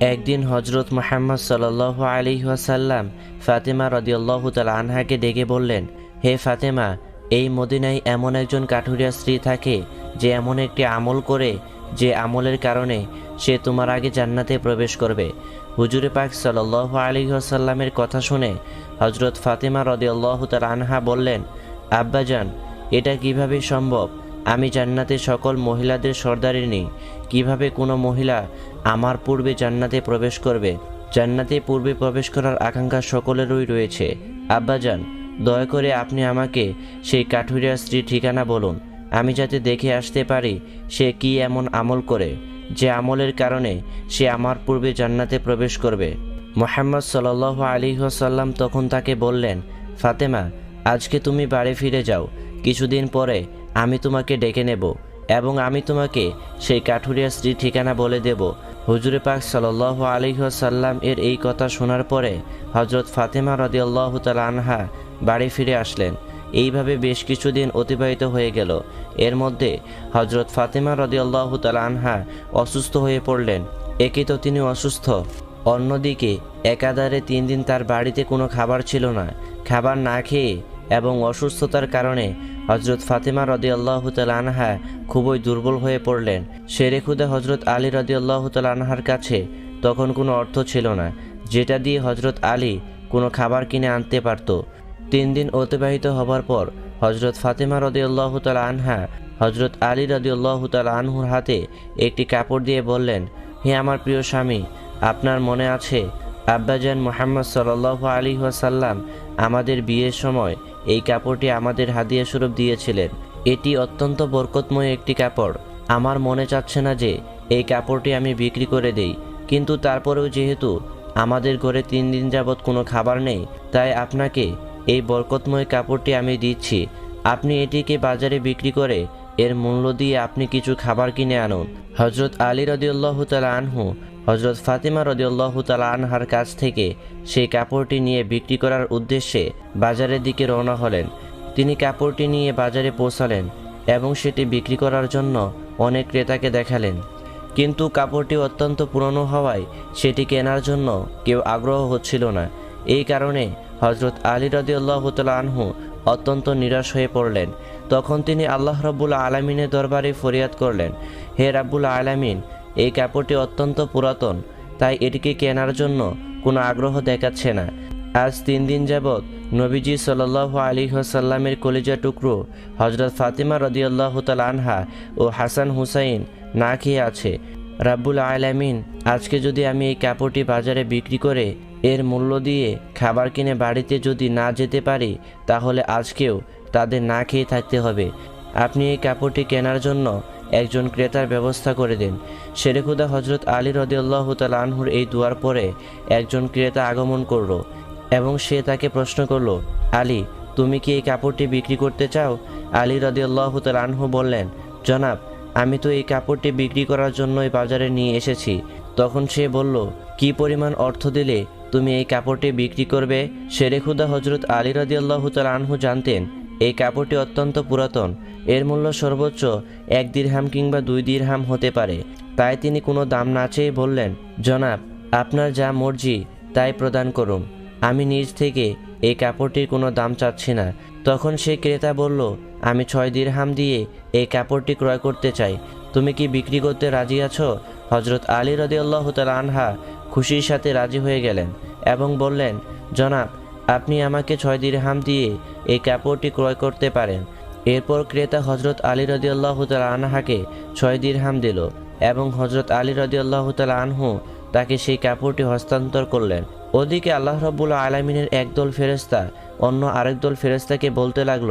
একদিন হজরত মোহাম্মদ সাল্লাহ আলী ওয়াসাল্লাম ফাতেমা রদিয়াল্লাহ তাল আনহাকে ডেকে বললেন, হে ফাতেমা, এই মদিনায় এমন একজন কাঠুরিয়া স্ত্রী থাকে যে এমন একটি আমল করে যে আমলের কারণে সে তোমার আগে জান্নাতে প্রবেশ করবে। হুজুরে পাক সাল্লাহ আলী ওয়াসাল্লামের কথা শুনে হজরত ফাতেমা রদিয়াল্লাহ তাল আনহা বললেন, আব্বাজান, এটা কীভাবে সম্ভব? আমি জান্নাতে সকল মহিলাদের সর্দারি সর্দারিনী কীভাবে কোনো মহিলা আমার পূর্বে জান্নাতে প্রবেশ করবে? জান্নাতে পূর্বে প্রবেশ করার আকাঙ্ক্ষা সকলেরই রয়েছে। আব্বাজান, দয়া করে আপনি আমাকে সেই কাঠুরিয়া স্ত্রীর ঠিকানা বলুন। আমি যাতে দেখে আসতে পারি সে কি এমন আমল করে, যে আমলের কারণে সে আমার পূর্বে জান্নাতে প্রবেশ করবে। মোহাম্মদ সাল আলী সাল্লাম তখন তাকে বললেন, ফাতেমা, আজকে তুমি বাড়ি ফিরে যাও। কিছুদিন পরে আমি তোমাকে ডেকে নেব এবং আমি তোমাকে সেই কাঠুরিয়া স্ত্রী ঠিকানা বলে দেব। হুজুরে পাক সাল্লাহ আলিহাসাল্লাম এর এই কথা শোনার পরে হজরত ফাতেমা রদিয়াল্লাহ তাল আনহা বাড়ি ফিরে আসলেন। এইভাবে বেশ কিছুদিন অতিবাহিত হয়ে গেল। এর মধ্যে হজরত ফাতেমা রদিয়াল্লাহ তাল আনহা অসুস্থ হয়ে পড়লেন। একে তো তিনি অসুস্থ। অন্যদিকে একাধারে তিন দিন তার বাড়িতে কোনো খাবার ছিল না। খাবার না খেয়ে এবং অসুস্থতার কারণে হজরত ফাতেমা রদি আল্লাহ আনহা খুবই দুর্বল হয়ে পড়লেন। শেরে খুদা হজরত আলী রদি আল্লাহ আনহার কাছে তখন কোনো অর্থ ছিল না, যেটা দিয়ে হজরত আলী কোনো খাবার কিনে আনতে পারত। তিন দিন অতিবাহিত হবার পর হজরত ফাতেমা রদি আল্লাহ আনহা হজরত আলী রদি আল্লাহ আনহুর হাতে একটি কাপড় দিয়ে বললেন, হে আমার প্রিয় স্বামী, আপনার মনে আছে আব্বাজান মোহাম্মদ সাল্লাহ আলী ওয়াসাল্লাম আমাদের বিয়ের সময় এই কাপড়টি আমাদের হাদিয়া স্বরূপ দিয়েছিলেন। এটি অত্যন্ত বরকতময় একটি কাপড়। আমার মনে চাচ্ছে না যে এই কাপড়টি আমি বিক্রি করে দেই, কিন্তু তারপরেও যেহেতু আমাদের ঘরে তিন দিন যাবৎ কোনো খাবার নেই, তাই আপনাকে এই বরকতময় কাপড়টি আমি দিচ্ছি। আপনি এটিকে বাজারে বিক্রি করে এর মূল্য দিয়ে আপনি কিছু খাবার কিনে আনুন। হজরত আলী রদিউল্লাহ তালা আনহু হজরত ফাতিমা রদিউল্লাহ তালা আনহার কাছ থেকে সেই কাপড়টি নিয়ে বিক্রি করার উদ্দেশ্যে বাজারের দিকে রওনা হলেন। তিনি কাপড়টি নিয়ে বাজারে পৌঁছালেন এবং সেটি বিক্রি করার জন্য অনেক ক্রেতাকে দেখালেন। কিন্তু কাপড়টি অত্যন্ত পুরনো হওয়ায় সেটি কেনার জন্য কেউ আগ্রহ হচ্ছিল না। এই কারণে হজরত আলী রদিউল্লাহ আনহু অত্যন্ত নিরাশ হয়ে পড়লেন। তখন তিনি আল্লাহ রব্বুল আলমিনের দরবারে ফরিয়াদ করলেন, হে রাব্বুল আলামিন এই কাপড়টি অত্যন্ত পুরাতন, তাই এটিকে কেনার জন্য কোনো আগ্রহ দেখাচ্ছে না। আজ তিন দিন যাবৎ নবীজি সাল্লাহ আলী সাল্লামের কলিজা টুকরো হজরত ফাতিমা রদিয়াল্লাহ তাল আনহা ও হাসান হুসাইন না খেয়ে আছে। রাব্বুল আলামিন, আজকে যদি আমি এই কাপড়টি বাজারে বিক্রি করে এর মূল্য দিয়ে খাবার কিনে বাড়িতে যদি না যেতে পারি, তাহলে আজকেও তাদের না খেয়ে থাকতে হবে। আপনি এই কাপড়টি কেনার জন্য একজন ক্রেতার ব্যবস্থা করে দিন। শেরেখুদা হজরত আলী রদিয়াল্লাহ তাল আনহুর এই দুয়ার পরে একজন ক্রেতা আগমন করল এবং সে তাকে প্রশ্ন করল, আলী, তুমি কি এই কাপড়টি বিক্রি করতে চাও? আলী রদিয়াল্লাহ তাল আনহু বললেন, জনাব, আমি তো এই কাপড়টি বিক্রি করার জন্যই বাজারে নিয়ে এসেছি। তখন সে বলল, কি পরিমাণ অর্থ দিলে তুমি এই কাপড়টি বিক্রি করবে? শেরেখুদা হজরত আলী রদিয়াল্লাহ তাল আনহু জানতেন এই কাপড়টি অত্যন্ত পুরাতন। এর মূল্য সর্বোচ্চ এক দিরহাম কিংবা দুই দিরহাম হতে পারে। তাই তিনি কোনো দাম না চেয়ে বললেন, জনাব, আপনার যা মর্জি, তাই প্রদান করুন। আমি নিজ থেকে এই কাপড়টির কোনো দাম চাচ্ছি না। তখন সে ক্রেতা বলল, আমি ছয় দিরহাম দিয়ে এই কাপড়টি ক্রয় করতে চাই। তুমি কি বিক্রি করতে রাজি আছো? হজরত আলী রদিয়াল্লাহ তাল আনহা খুশির সাথে রাজি হয়ে গেলেন এবং বললেন, জনাব আপনি আমাকে ছয় দিরহাম দিয়ে এই কাপড়টি ক্রয় করতে পারেন। এরপর ক্রেতা হজরত আলী রদিয়াল্লাহ তাল আনহাকে ছয় দিরহাম দিল এবং হজরত আলী রদিয়াল্লাহ তাল আনহু তাকে সেই কাপড়টি হস্তান্তর করলেন। ওদিকে আল্লাহ রব্বুল আলমিনের একদল ফেরেস্তা অন্য আরেক দল ফেরেস্তাকে বলতে লাগল,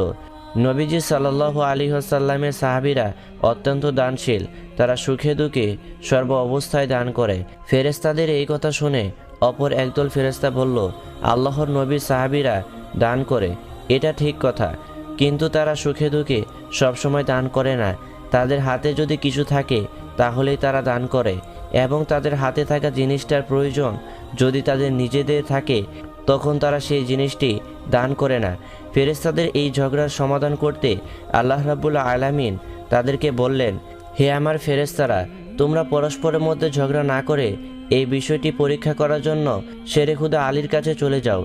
নবীজি সাল্লাহ আলী হাসাল্লামের সাহাবিরা অত্যন্ত দানশীল। তারা সুখে দুঃখে সর্ব অবস্থায় দান করে। ফেরেস্তাদের এই কথা শুনে অপর একদল ফেরেস্তা বলল, আল্লাহর নবীর সাহাবিরা দান করে, এটা ঠিক কথা। কিন্তু তারা সুখে দুঃখে সবসময় দান করে না। তাদের হাতে যদি কিছু থাকে, তাহলেই তারা দান করে। এবং তাদের হাতে থাকা জিনিসটার প্রয়োজন যদি তাদের নিজেদের থাকে, তখন তারা সেই জিনিসটি দান করে না। ফেরেস্তাদের এই ঝগড়ার সমাধান করতে আল্লাহ রাবুল্লা আলামিন তাদেরকে বললেন, হে আমার ফেরেস্তারা তোমরা পরস্পরের মধ্যে ঝগড়া না করে এই বিষয়টি পরীক্ষা করার জন্য শেরেখুদা আলীর কাছে চলে যাও।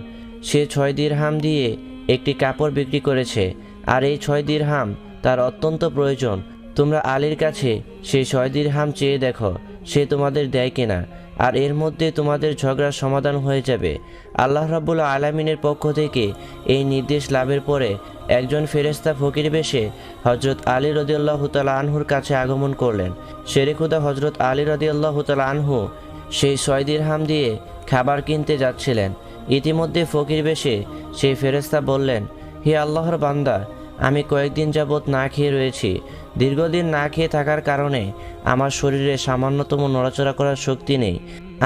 সে ছয় দিরহাম দিয়ে একটি কাপড় বিক্রি করেছে, আর এই ছয় দিরহাম তার অত্যন্ত প্রয়োজন। তোমরা আলীর কাছে সেই ছয় দিরহাম চেয়ে দেখো, সে তোমাদের দেয় কিনা, আর এর মধ্যে তোমাদের ঝগড়ার সমাধান হয়ে যাবে। আল্লাহ রাবুল আলমিনের পক্ষ থেকে এই নির্দেশ লাভের পরে একজন ফেরেস্তা ফকির বেশে হজরত আলী রদিয়াল্লাহ তালা আনহুর কাছে আগমন করলেন। শেরেখুদা হজরত আলী রদিয়াল্লাহ তালা আনহু সেই ছয় দিরহাম দিয়ে খাবার কিনতে যাচ্ছিলেন। ইতিমধ্যে ফকির বেশে সেই ফেরেস্তা বললেন, হে আল্লাহর বান্দা, আমি কয়েকদিন যাবৎ না খেয়ে রয়েছি। দীর্ঘদিন না খেয়ে থাকার কারণে আমার শরীরে সামান্যতম নড়াচড়া করার শক্তি নেই।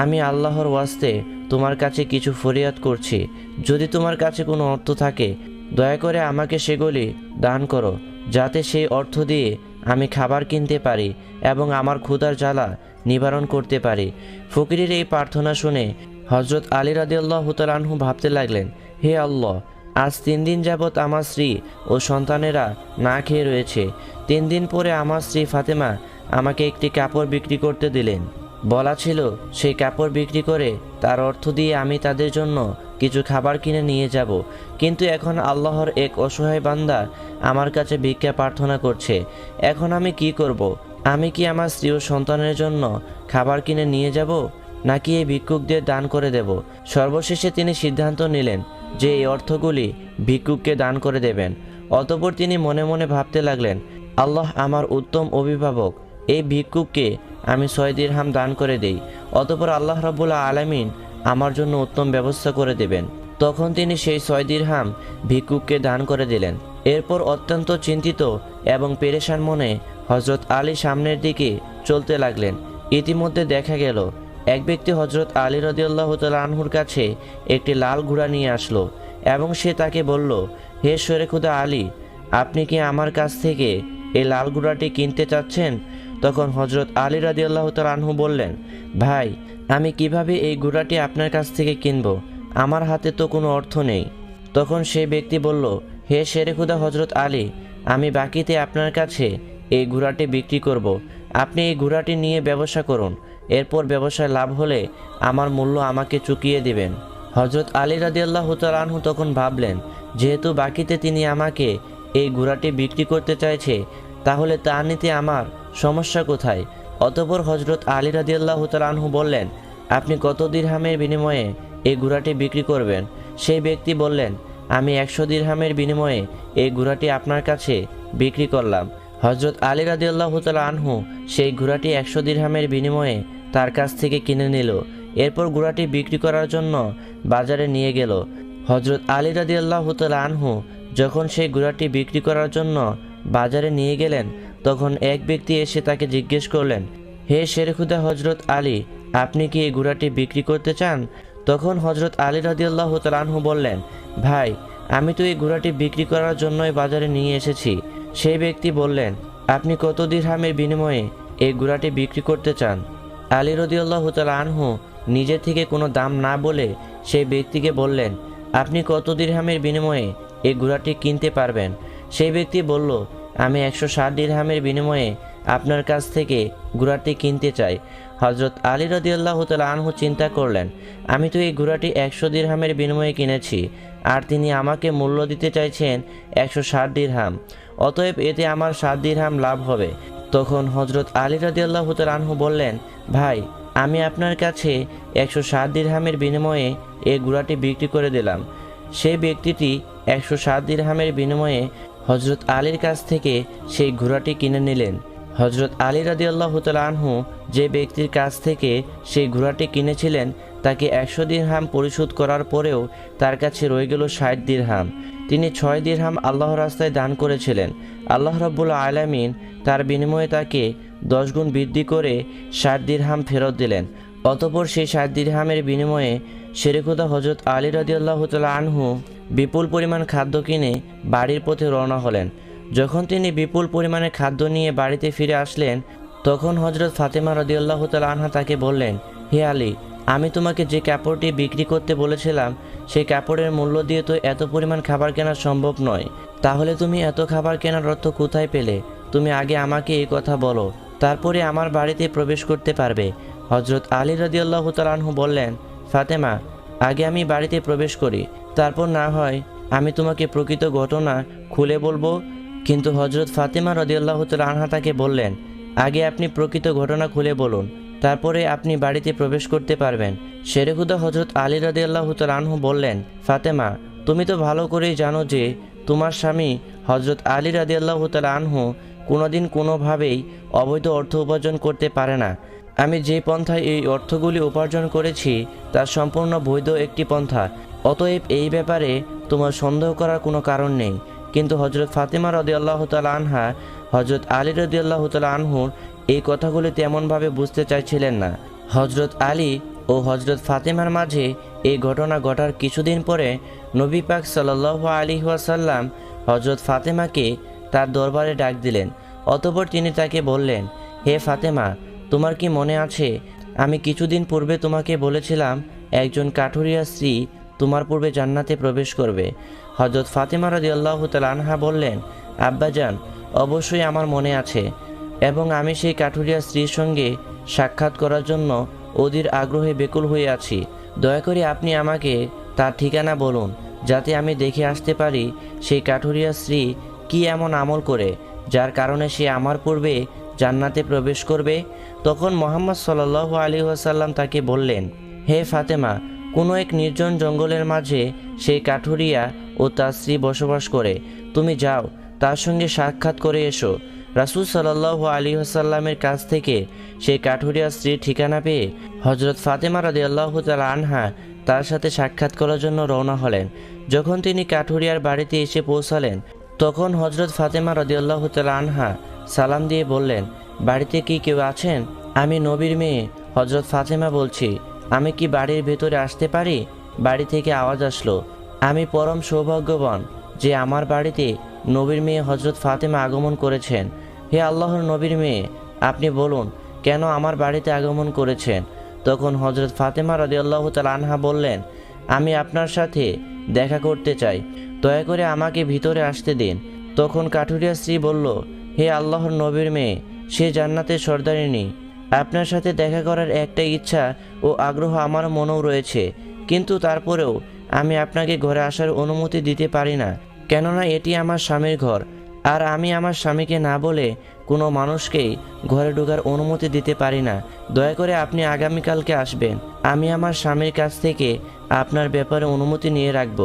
আমি আল্লাহর ওয়াস্তে তোমার কাছে কিছু ফরিয়াদ করছি। যদি তোমার কাছে কোনো অর্থ থাকে, দয়া করে আমাকে সেগুলি দান করো, যাতে সেই অর্থ দিয়ে আমি খাবার কিনতে পারি এবং আমার ক্ষুধার জ্বালা নিবারণ করতে পারি। ফকিরের এই প্রার্থনা শুনে হজরত আলী রাদিয়াল্লাহ তালানহু ভাবতে লাগলেন, হে আল্লাহ, আজ তিন দিন যাবৎ আমার স্ত্রী ও সন্তানেরা না খেয়ে রয়েছে। তিন দিন পরে আমার স্ত্রী ফাতেমা আমাকে একটি কাপড় বিক্রি করতে দিলেন। বলা ছিল, সেই কাপড় বিক্রি করে তার অর্থ দিয়ে আমি তাদের জন্য কিছু খাবার কিনে নিয়ে যাব। কিন্তু এখন আল্লাহর এক অসহায় বান্দা আমার কাছে ভিক্ষা প্রার্থনা করছে। এখন আমি কি করব। আমি কি আমার স্ত্রী ও সন্তানের জন্য খাবার কিনে নিয়ে যাব, নাকি এই ভিক্ষুকদের দান করে দেব? সর্বশেষে তিনি সিদ্ধান্ত নিলেন যে এই অর্থগুলি ভিক্ষুককে দান করে দেবেন। অতপর তিনি মনে মনে ভাবতে লাগলেন, আল্লাহ আমার উত্তম অভিভাবক। এই ভিক্ষুককে, আমি ছয় দিরহাম দান করে দেই। অতপর আল্লাহ রাবুল্লাহ আলামিন আমার জন্য উত্তম ব্যবস্থা করে দেবেন। তখন তিনি সেই ছয় দিরহাম ভিক্ষুককে দান করে দিলেন। এরপর অত্যন্ত চিন্তিত এবং পেরেশান মনে হজরত আলী সামনের দিকে চলতে লাগলেন। ইতিমধ্যে দেখা গেল, এক ব্যক্তি হজরত আলী রদিয়াল্লাহ আনহুর কাছে একটি লাল ঘোড়া নিয়ে আসলো এবং সে তাকে বলল, হে শরেখুদা আলী, আপনি কি আমার কাছ থেকে এই লাল ঘোড়াটি কিনতে চাচ্ছেন? তখন হজরত আলী রাদিয়াল্লাহ আনহু বললেন, ভাই, আমি কীভাবে এই ঘোড়াটি আপনার কাছ থেকে কিনব? আমার হাতে তো কোনো অর্থ নেই। তখন সেই ব্যক্তি বলল, হে শেরেখুদা হজরত আলী, আমি বাকিতে আপনার কাছে এই ঘোড়াটি বিক্রি করব। আপনি এই ঘোড়াটি নিয়ে ব্যবসা করুন। এরপর ব্যবসায় লাভ হলে আমার মূল্য আমাকে চুকিয়ে দিবেন। হজরত আলী রাদিয়াল্লাহ আনহু তখন ভাবলেন, যেহেতু বাকিতে তিনি আমাকে এই ঘোড়াটি বিক্রি করতে চাইছে, তাহলে তা নিতে আমার সমস্যা কোথায়? অতপর হজরত আলী রাদিয়াল্লাহ আনহু বললেন, আপনি কত দিরহামের বিনিময়ে এই ঘোড়াটি বিক্রি করবেন? সেই ব্যক্তি বললেন, আমি একশো দিরহামের বিনিময়ে এই ঘোড়াটি আপনার কাছে বিক্রি করলাম। হজরত আলী রাদিয়াল্লাহ তালা আনহু সেই ঘোড়াটি একশো দিরহামের বিনিময়ে তার কাছ থেকে কিনে নিল। এরপর ঘোড়াটি বিক্রি করার জন্য বাজারে নিয়ে গেল। হজরত আলী রাদিয়াল্লাহ তালা আনহু যখন সেই ঘোড়াটি বিক্রি করার জন্য বাজারে নিয়ে গেলেন তখন এক ব্যক্তি এসে তাকে জিজ্ঞেস করলেন, হে শেরখুদা হজরত আলী, আপনি কি এই ঘোড়াটি বিক্রি করতে চান? তখন হজরত আলী রাদিয়াল্লাহ তালানহু বললেন, ভাই, আমি তো এই ঘোড়াটি বিক্রি করার জন্যই বাজারে নিয়ে এসেছি। সেই ব্যক্তি বললেন, আপনি কত দিরহামের বিনিময়ে এই ঘোড়াটি বিক্রি করতে চান? আলী রদিয়াল্লাহ তালা আনহু নিজে থেকে কোনো দাম না বলে সেই ব্যক্তিকে বললেন, আপনি কত দিরহামের বিনিময়ে এই ঘোড়াটি কিনতে পারবেন? সেই ব্যক্তি বলল আমি একশো ষাট দিরহামের বিনিময়ে আপনার কাছ থেকে ঘোড়াটি কিনতে চাই। হজরত আলী রদিয়াল্লাহ তালা আনহু চিন্তা করলেন, আমি তো এই ঘোড়াটি একশো দিরহামের বিনিময়ে কিনেছি, আর তিনি আমাকে মূল্য দিতে চাইছেন একশো ষাট দিরহাম। অতএব এতে আমার সাত দিরহাম লাভ হবে। তখন হজরত আলী রাদিয়াল্লাহ তাল আনহু বললেন, ভাই, আমি আপনার কাছে একশো ষাট দিরহামের বিনিময়ে এই ঘোড়াটি বিক্রি করে দিলাম। সেই ব্যক্তিটি একশো ষাট দিরহামের বিনিময়ে হজরত আলীর কাছ থেকে সেই ঘোড়াটি কিনে নিলেন। হজরত আলী তাল আনহু যে ব্যক্তির কাছ থেকে সেই ঘোড়াটি কিনেছিলেন, তাকে একশো দিরহাম পরিশোধ করার পরেও তার কাছে রয়ে গেল ষাট দিরহাম। তিনি ছয় দিরহাম আল্লাহ রাস্তায় দান করেছিলেন। আল্লাহ রব্বুল আলামিন তার বিনিময়ে তাকে দশ গুণ বৃদ্ধি করে ষাট দিরহাম ফেরত দিলেন। অতপর সেই ষাট দিরহামের বিনিময়ে শেরেখুদা হজরত আলী রাদিয়াল্লাহ তালা আনহু বিপুল পরিমাণ খাদ্য কিনে বাড়ির পথে রওনা হলেন। যখন তিনি বিপুল পরিমাণে খাদ্য নিয়ে বাড়িতে ফিরে আসলেন, তখন হজরত ফাতেমা রদিয়াল্লাহ তালা আনহা তাকে বললেন, হে আলী, আমি তোমাকে যে কাপড়টি বিক্রি করতে বলেছিলাম, সেই কাপড়ের মূল্য দিয়ে তো এত পরিমাণ খাবার কেনা সম্ভব নয়। তাহলে তুমি এত খাবার কেনার অর্থ কোথায় পেলে? তুমি আগে আমাকে এই কথা বলো, তারপরে আমার বাড়িতে প্রবেশ করতে পারবে। হজরত আলী রদিয়াল্লাহ তালাহু বললেন, ফাতেমা, আগে আমি বাড়িতে প্রবেশ করি, তারপর না হয় আমি তোমাকে প্রকৃত ঘটনা খুলে বলব। কিন্তু হজরত ফাতেমা রদিয়াল্লাহ আনহা তাকে বললেন, আগে আপনি প্রকৃত ঘটনা খুলে বলুন, তারপরে আপনি বাড়িতে প্রবেশ করতে পারবেন। শেরেখুদা হজরত আলী রদিয়াল্লাহ আনহু বললেন, ফাতেমা, তুমি তো ভালো করেই জানো যে তোমার স্বামী হজরত আলী রাদিয়াল্লাহ তালা আনহু কোনোদিন কোনোভাবেই অবৈধ অর্থ উপার্জন করতে পারে না। আমি যে পন্থায় এই অর্থগুলি উপার্জন করেছি, তা সম্পূর্ণ বৈধ একটি পন্থা। অতএব এই ব্যাপারে তোমার সন্দেহ করার কোনো কারণ নেই। কিন্তু হজরত ফাতেমা রদিয়াল্লাহ তালা আনহা হজরত আলী রদিয়াল্লাহ তালা আনহুর এই কথাগুলি তেমনভাবে বুঝতে চাইছিলেন না। হজরত আলী ও হজরত ফাতেমার মাঝে এই ঘটনা ঘটার কিছুদিন পরে নবী পাক সাল্লাহ আলী ওয়াসাল্লাম হজরত ফাতেমাকে তার দরবারে ডাক দিলেন। অতপর তিনি তাকে বললেন, হে ফাতেমা তোমার কি মনে আছে? আমি কিছুদিন পূর্বে তোমাকে বলেছিলাম, একজন কাঠুরিয়া স্ত্রী তোমার পূর্বে জান্নাতে প্রবেশ করবে। হজরত ফাতেমা রদি আল্লাহ আনহা বললেন, আব্বাজান, অবশ্যই আমার মনে আছে। এবং আমি সেই কাঠুরিয়া স্ত্রীর সঙ্গে সাক্ষাৎ করার জন্য অধীর আগ্রহে বেকুল হয়ে আছি। দয়া করে আপনি আমাকে তার ঠিকানা বলুন, যাতে আমি দেখে আসতে পারি সেই কাঠুরিয়া স্ত্রী কি এমন আমল করে, যার কারণে সে আমার পূর্বে জান্নাতে প্রবেশ করবে, তখন মোহাম্মদ সাল্লাহ আলী ওয়াসাল্লাম তাকে বললেন, হে ফাতেমা, কোনো এক নির্জন জঙ্গলের মাঝে সেই কাঠুরিয়া ও তার স্ত্রী বসবাস করে। তুমি যাও, তার সঙ্গে সাক্ষাৎ করে এসো। রাসুল সাল্লাহ আলী আসাল্লামের কাছ থেকে সেই কাঠুরিয়া স্ত্রীর ঠিকানা পেয়ে হজরত ফাতেমা রাদি আল্লাহ তাল আনহা তার সাথে সাক্ষাৎ করার জন্য রওনা হলেন। যখন তিনি কাঠুরিয়ার বাড়িতে এসে পৌঁছালেন, তখন হজরত ফাতেমা রদি আল্লাহ তাল আনহা সালাম দিয়ে বললেন, বাড়িতে কি কেউ আছেন? আমি নবীর মেয়ে। হজরত ফাতেমা বলছি, আমি কি বাড়ির ভেতরে আসতে পারি? বাড়ি থেকে আওয়াজ আসলো, আমি পরম সৌভাগ্যবান যে আমার বাড়িতে নবীর মেয়ে হজরত ফাতেমা আগমন করেছেন। হে আল্লাহর নবীর মেয়ে, আপনি বলুন, কেন আমার বাড়িতে আগমন করেছেন? তখন হজরত ফাতেমা রদি আল্লাহ আনহা বললেন, আমি আপনার সাথে দেখা করতে চাই। দয়া করে আমাকে ভিতরে আসতে দিন। তখন কাঠুরিয়া স্ত্রী বলল হে আল্লাহর নবীর মেয়ে, সে জান্নাতের সর্দারিনী আপনার সাথে দেখা করার একটা ইচ্ছা ও আগ্রহ আমার মনেও রয়েছে, কিন্তু তারপরেও আমি আপনাকে ঘরে আসার অনুমতি দিতে পারি না, কেননা এটি আমার স্বামীর ঘর। আর আমি আমার স্বামীকে না বলে কোনো মানুষকেই ঘরে ঢোকার অনুমতি দিতে পারি না। দয়া করে আপনি আগামীকালকে আসবেন। আমি আমার স্বামীর কাছ থেকে আপনার ব্যাপারে অনুমতি নিয়ে রাখব।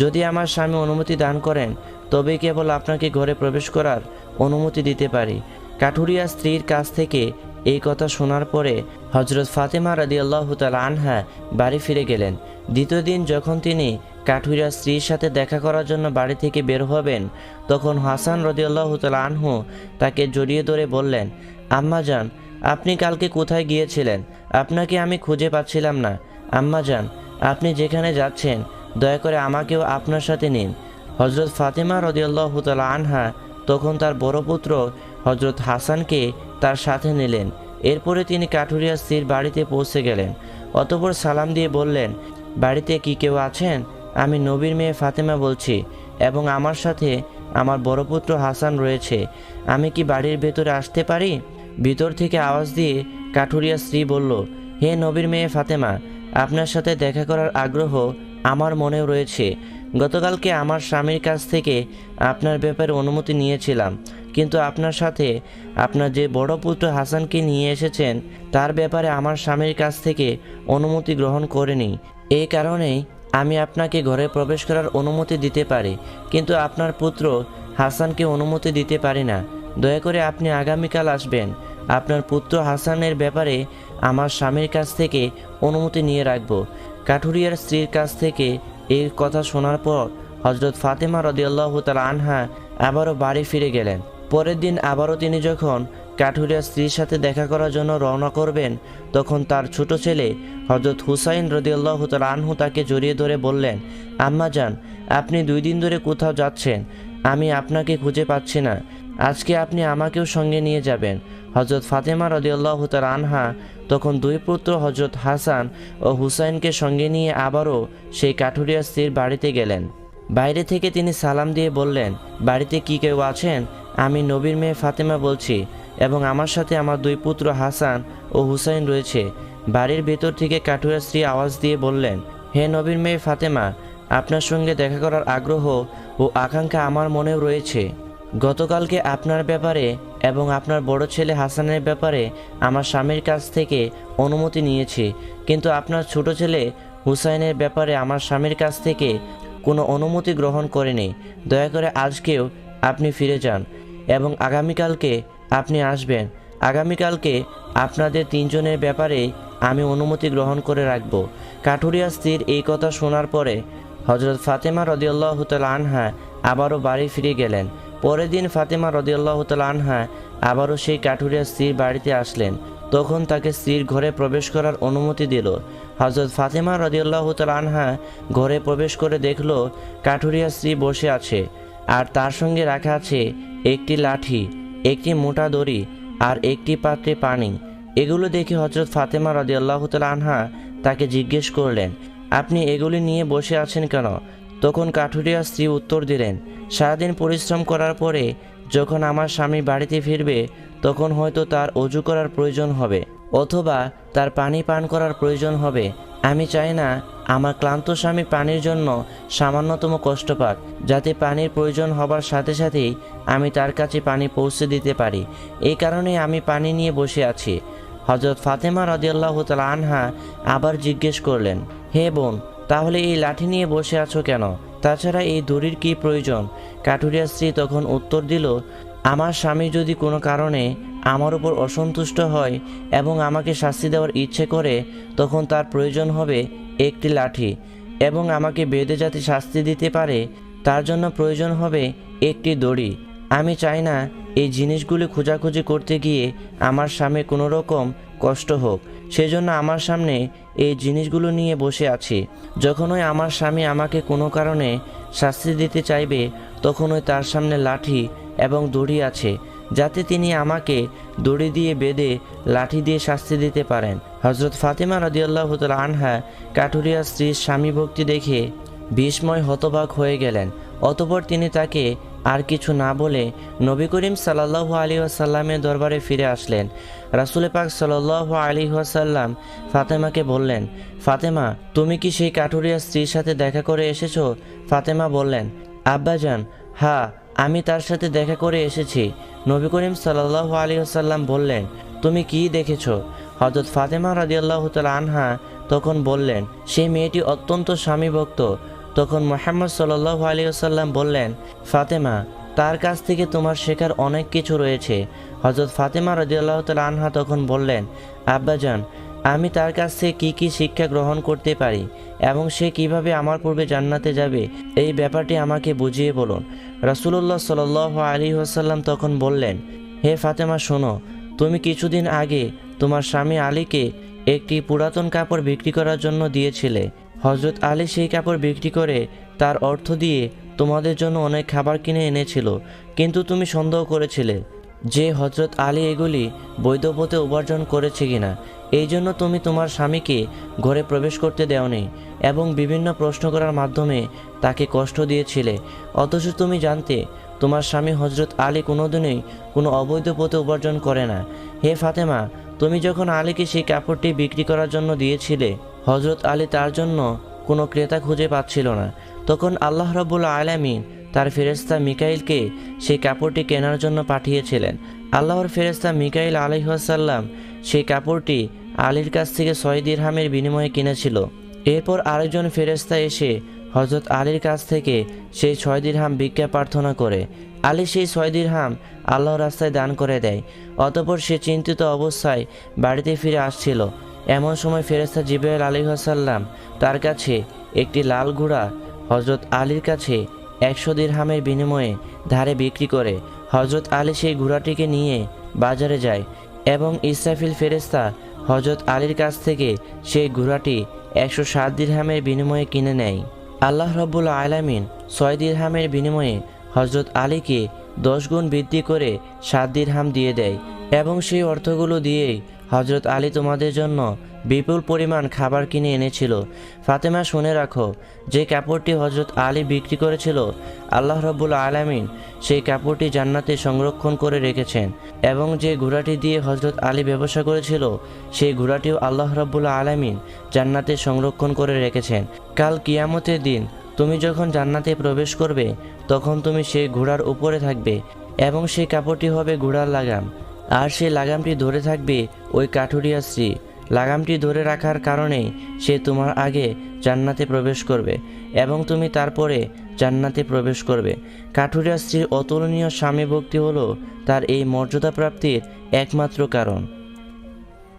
যদি আমার স্বামী অনুমতি দান করেন, তবেই কেবল আপনাকে ঘরে প্রবেশ করার অনুমতি দিতে পারি। কাঠুরিয়া স্ত্রীর কাছ থেকে এই কথা শোনার পরে হজরত ফাতেমা রাদি আল্লাহ তাল আনহা বাড়ি ফিরে গেলেন। দ্বিতীয় দিন যখন তিনি কাঠুরিয়া স্ত্রীর সাথে দেখা করার জন্য বাড়ি থেকে বের হবেন, তখন হাসান রদি আল্লাহ তাল আনহু তাকে জড়িয়ে ধরে বললেন, আম্মা যান আপনি কালকে কোথায় গিয়েছিলেন? আপনাকে আমি খুঁজে পাচ্ছিলাম না। আম্মা যান আপনি যেখানে যাচ্ছেন, দয়া করে আমাকেও আপনার সাথে নিন। হজরত ফাতেমা রদিয়াল্লাহ তালা আনহা তখন তার বড় পুত্র হজরত হাসানকে তার সাথে নিলেন। এরপরে তিনি কাঠুরিয়া স্ত্রীর বাড়িতে পৌঁছে গেলেন। অতপর সালাম দিয়ে বললেন, বাড়িতে কি কেউ আছেন? আমি নবীর মেয়ে ফাতেমা বলছি এবং আমার সাথে আমার বড় পুত্র হাসান রয়েছে। আমি কি বাড়ির ভেতরে আসতে পারি? ভিতর থেকে আওয়াজ দিয়ে কাঠুরিয়া স্ত্রী বলল, হে নবীর মেয়ে ফাতেমা, আপনার সাথে দেখা করার আগ্রহ আমার মনেও রয়েছে। গতকালকে আমার স্বামীর কাছ থেকে আপনার ব্যাপারে অনুমতি নিয়েছিলাম। কিন্তু আপনার সাথে আপনার যে বড় পুত্র হাসানকে নিয়ে এসেছেন, তার ব্যাপারে আমার স্বামীর কাছ থেকে অনুমতি গ্রহণ করেনি। এই কারণেই আমি আপনাকে ঘরে প্রবেশ করার অনুমতি দিতে পারি, কিন্তু আপনার পুত্র হাসানকে অনুমতি দিতে পারি না। দয়া করে আপনি আগামীকাল আসবেন। আপনার পুত্র হাসানের ব্যাপারে আমার স্বামীর কাছ থেকে অনুমতি নিয়ে রাখব। কাঠুরিয়ার স্ত্রীর কাছ থেকে এই কথা শোনার পর হজরত ফাতেমা রদিয়াল্লাহ তাল আনহা আবারও বাড়ি ফিরে গেলেন। পরের দিন আবারও তিনি যখন কাঠুরিয়া স্ত্রীর সাথে দেখা করার জন্য রওনা করবেন, তখন তার ছোট ছেলে হজরত হুসাইন রদিয়াল্লাহ তাল আনহু তাকে জড়িয়ে ধরে বললেন, আম্মা যান আপনি দুই দিন ধরে কোথাও যাচ্ছেন, আমি আপনাকে খুঁজে পাচ্ছি না। আজকে আপনি আমাকেও সঙ্গে নিয়ে যাবেন। হজরত ফাতেমা রদিয়াল্লাহ তাল আনহা তখন দুই পুত্র হজরত হাসান ও হুসাইনকে সঙ্গে নিয়ে আবারও সেই কাঠুরিয়া স্ত্রীর বাড়িতে গেলেন। বাইরে থেকে তিনি সালাম দিয়ে বললেন, বাড়িতে কি কেউ আছেন? আমি নবীর মেয়ে ফাতেমা বলছি এবং আমার সাথে আমার দুই পুত্র হাসান ও হুসাইন রয়েছে। বাড়ির ভেতর থেকে কাঠুরিয়া স্ত্রী আওয়াজ দিয়ে বললেন, হে নবীর মেয়ে ফাতেমা, আপনার সঙ্গে দেখা করার আগ্রহ ও আকাঙ্ক্ষা আমার মনেও রয়েছে। গতকালকে আপনার ব্যাপারে এবং আপনার বড় ছেলে হাসানের ব্যাপারে আমার স্বামীর কাছ থেকে অনুমতি নিয়েছি, কিন্তু আপনার ছোট ছেলে হুসাইনের ব্যাপারে আমার স্বামীর কাছ থেকে কোনো অনুমতি গ্রহণ করেনি। দয়া করে আজকেও আপনি ফিরে যান এবং আগামীকালকে আপনি আসবেন। আগামীকালকে আপনাদের তিনজনের ব্যাপারে আমি অনুমতি গ্রহণ করে রাখব। কাঠুরিয়া স্ত্রীর এই কথা শোনার পরে হজরত ফাতেমা রদিয়াল্লাহ তাল আনহা আবারও বাড়ি ফিরে গেলেন। পরের দিন ফাতেমা রদিয়াল্লাহ আনহা আবারও সেই কাঠুরিয়া স্ত্রীর বাড়িতে আসলেন। তখন তাকে স্ত্রীর ঘরে প্রবেশ করার অনুমতি দিল। হজরত ফাতেমা রদিয়াল্লাহ আনহা ঘরে প্রবেশ করে দেখল কাঠুরিয়া স্ত্রী বসে আছে আর তার সঙ্গে রাখা আছে একটি লাঠি, একটি মোটা দড়ি আর একটি পাত্রে পানি। এগুলো দেখে হজরত ফাতেমা রদিয়াল্লাহ আনহা তাকে জিজ্ঞেস করলেন, আপনি এগুলি নিয়ে বসে আছেন কেন? তখন কাঠুরিয়া স্ত্রী উত্তর দিলেন, সারাদিন পরিশ্রম করার পরে যখন আমার স্বামী বাড়িতে ফিরবে, তখন হয়তো তার অজু করার প্রয়োজন হবে, অথবা তার পানি পান করার প্রয়োজন হবে। আমি চাই না আমার ক্লান্ত স্বামী পানির জন্য সামান্যতম কষ্ট পাক, যাতে পানির প্রয়োজন হবার সাথে সাথেই আমি তার কাছে পানি পৌঁছে দিতে পারি। এই কারণে আমি পানি নিয়ে বসে আছি। হজরত ফাতেমা রদিয়াল্লাহ তালা আনহা আবার জিজ্ঞেস করলেন, হে বোন তাহলে এই লাঠি নিয়ে বসে আছো কেন? তাছাড়া এই দড়ির কি প্রয়োজন? কাঠুরিয়া স্ত্রী তখন উত্তর দিল, আমার স্বামী যদি কোনো কারণে আমার উপর অসন্তুষ্ট হয় এবং আমাকে শাস্তি দেওয়ার ইচ্ছে করে, তখন তার প্রয়োজন হবে একটি লাঠি এবং আমাকে বেঁধে যাতে শাস্তি দিতে পারে, তার জন্য প্রয়োজন হবে একটি দড়ি। আমি চাই না এই জিনিসগুলি খোঁজাখুঁজি করতে গিয়ে আমার স্বামী কোনো রকম কষ্ট হোক। সেজন্য আমার সামনে এই জিনিসগুলো নিয়ে বসে আছি। যখনই আমার স্বামী আমাকে কোনো কারণে শাস্তি দিতে চাইবে, তখনই তার সামনে লাঠি এবং দড়ি আছে, যাতে তিনি আমাকে দড়ি দিয়ে বেঁধে লাঠি দিয়ে শাস্তি দিতে পারেন। হজরত ফাতেমা রদিয়াল্লাহ আনহা কাঠুরিয়া স্ত্রীর স্বামী ভক্তি দেখে বিস্ময় হতবাক হয়ে গেলেন। অতপর তিনি তাকে আর কিছু না বলে নবী করিম সাল্লাহ আলী আসাল্লামের দরবারে ফিরে আসলেন। রাসুল পাক সাল্লাহ আলী আসাল্লাম ফাতেমাকে বললেন, ফাতেমা, তুমি কি সেই কাঠুরিয়া স্ত্রীর সাথে দেখা করে এসেছ? ফাতেমা বললেন, আব্বাজান হ্যাঁ আমি তার সাথে দেখা করে এসেছি। নবী করিম সাল্লাহ আলী আসাল্লাম বললেন, তুমি কি দেখেছ? হজরত ফাতেমা রাদিয়াল্লাহ তাল আনহা তখন বললেন, সেই মেয়েটি অত্যন্ত স্বামীভক্ত। তখন মোহাম্মদ সাল্লাহ আলী আসাল্লাম বললেন, ফাতেমা, তার কাছ থেকে তোমার শেখার অনেক কিছু রয়েছে। হজরত ফাতেমা রাদিয়াল্লাহ তাল আনহা তখন বললেন, আব্বাজান, আমি তার কাছ থেকে কী কী শিক্ষা গ্রহণ করতে পারি এবং সে কীভাবে আমার পূর্বে জান্নাতে যাবে, এই ব্যাপারটি আমাকে বুঝিয়ে বলুন। রাসুলুল্লাহ সাল আলী আসাল্লাম তখন বললেন, হে ফাতেমা, শোনো, তুমি কিছুদিন আগে তোমার স্বামী আলীকে একটি পুরাতন কাপড় বিক্রি করার জন্য দিয়েছিলে। হজরত আলী সেই কাপড় বিক্রি করে তার অর্থ দিয়ে তোমাদের জন্য অনেক খাবার কিনে এনেছিল, কিন্তু তুমি সন্দেহ করেছিলে যে হজরত আলী এগুলি বৈধ পথে উপার্জন করেছে কিনা। এই জন্য তুমি তোমার স্বামীকে ঘরে প্রবেশ করতে দেওনি এবং বিভিন্ন প্রশ্ন করার মাধ্যমে তাকে কষ্ট দিয়েছিলে। অথচ তুমি জানতে, তোমার স্বামী হজরত আলী কোনোদিনই কোনো অবৈধ পথে উপার্জন করে না। হে ফাতেমা, তুমি যখন আলীকে সেই কাপড়টি বিক্রি করার জন্য দিয়েছিলে হজরত আলী তার জন্য কোনো ক্রেতা খুঁজে পাচ্ছিল না। তখন আল্লাহ রবুল্লা আলামিন তার ফেরেস্তা মিকাইলকে সেই কাপড়টি কেনার জন্য পাঠিয়েছিলেন। আল্লাহর ফেরেস্তা মিকাইল আলহাসাল্লাম সেই কাপড়টি আলীর কাছ থেকে ছয় দিরহামের বিনিময়ে কিনেছিল। এরপর আরেকজন ফেরেস্তা এসে হজরত আলীর কাছ থেকে সেই ছয় দিরহাম ভিক্ষা প্রার্থনা করে। আলী সেই ছয় দিরহাম আল্লাহর রাস্তায় দান করে দেয়। অতপর সে চিন্তিত অবস্থায় বাড়িতে ফিরে আসছিল। এমন সময় ফেরেস্তা জিবাইল আলিহাসাল্লাম তার কাছে একটি লাল ঘোড়া হজরত আলীর কাছে একশো দিরহামের বিনিময়ে ধারে বিক্রি করে। হজরত আলী সেই ঘোড়াটিকে নিয়ে বাজারে যায় এবং ইসরাফিল ফেরেস্তা হজরত আলীর কাছ থেকে সেই ঘোড়াটি একশো সাত দিরহামের বিনিময়ে কিনে নেয়। আল্লাহ রব্বুল আলামিন ছয় দিরহামের বিনিময়ে হজরত আলীকে দশ গুণ বৃদ্ধি করে সাত দিরহাম দিয়ে দেয় এবং সেই অর্থগুলো দিয়েই হজরত আলী তোমাদের জন্য বিপুল পরিমাণ খাবার কিনে এনেছিল। ফাতেমা শুনে রাখো, যে কাপড়টি হজরত আলী বিক্রি করেছিল, আল্লাহ রব্বুল আলামিন সেই কাপড়টি জান্নাতে সংরক্ষণ করে রেখেছেন এবং যে ঘোড়াটি দিয়ে হজরত আলী ব্যবসা করেছিল, সেই ঘোড়াটিও আল্লাহ রব্বুল আলামিন জান্নাতে সংরক্ষণ করে রেখেছেন। কাল কিয়ামতের দিন তুমি যখন জান্নাতে প্রবেশ করবে, তখন তুমি সেই ঘোড়ার উপরে থাকবে এবং সেই কাপড়টি হবে ঘোড়ার লাগাম। আর সেই লাগামটি ধরে থাকবে ওই কাঠুরিয়া স্ত্রী। লাগামটি ধরে রাখার কারণে সে তোমার আগে জান্নাতে প্রবেশ করবে এবং তুমি তারপরে জান্নাতে প্রবেশ করবে। কাঠুরিয়া স্ত্রীর অতুলনীয় স্বামী ভক্তি হলো তার এই মর্যাদা প্রাপ্তির একমাত্র কারণ।